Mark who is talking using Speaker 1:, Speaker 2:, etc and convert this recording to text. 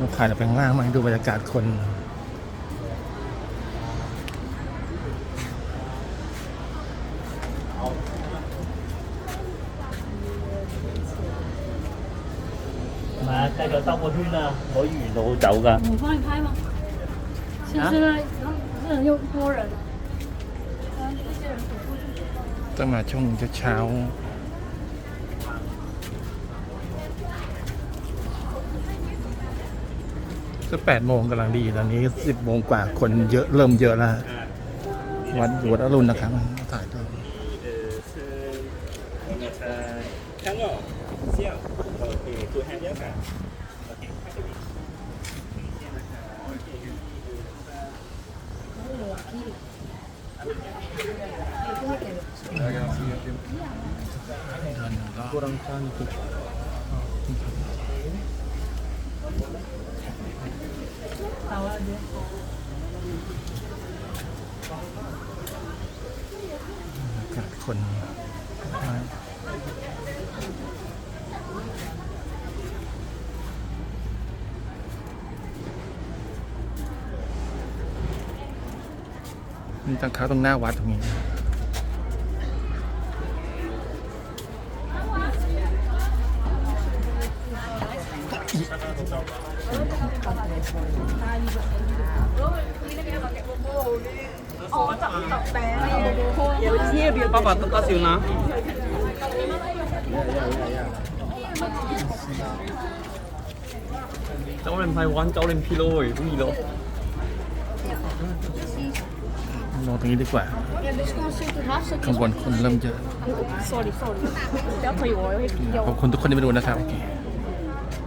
Speaker 1: ลูกค้าจะไปข้างล่างมาให้ดูบรรยากาศคน
Speaker 2: 唔系啊，继续兜个圈啊，可以沿路走㗎。
Speaker 3: 我帮你拍吗？现在现在人又多人了，然后这些人走过去。
Speaker 1: ต้องมาช่วงเช้า ก็แปดโมงกำลังดีตอนนี้สิบโมงกว่าคนเยอะเริ่มเยอะแล้ววัดวัดอรุณนะครับถ่าย
Speaker 2: ด้วยกุรัง
Speaker 1: คานกุ นมาตั้งเข้าตรงหน้าวัดตรงนี้
Speaker 4: อี Papa, tutas yun na. Cháu lên Thái Quan, cháu lên Pilo rồi, cái gì
Speaker 1: đâu. Nó thấy được quả. Không còn, còn lâm chưa. ขอบคุณทุกคนที่มาดูนะครับ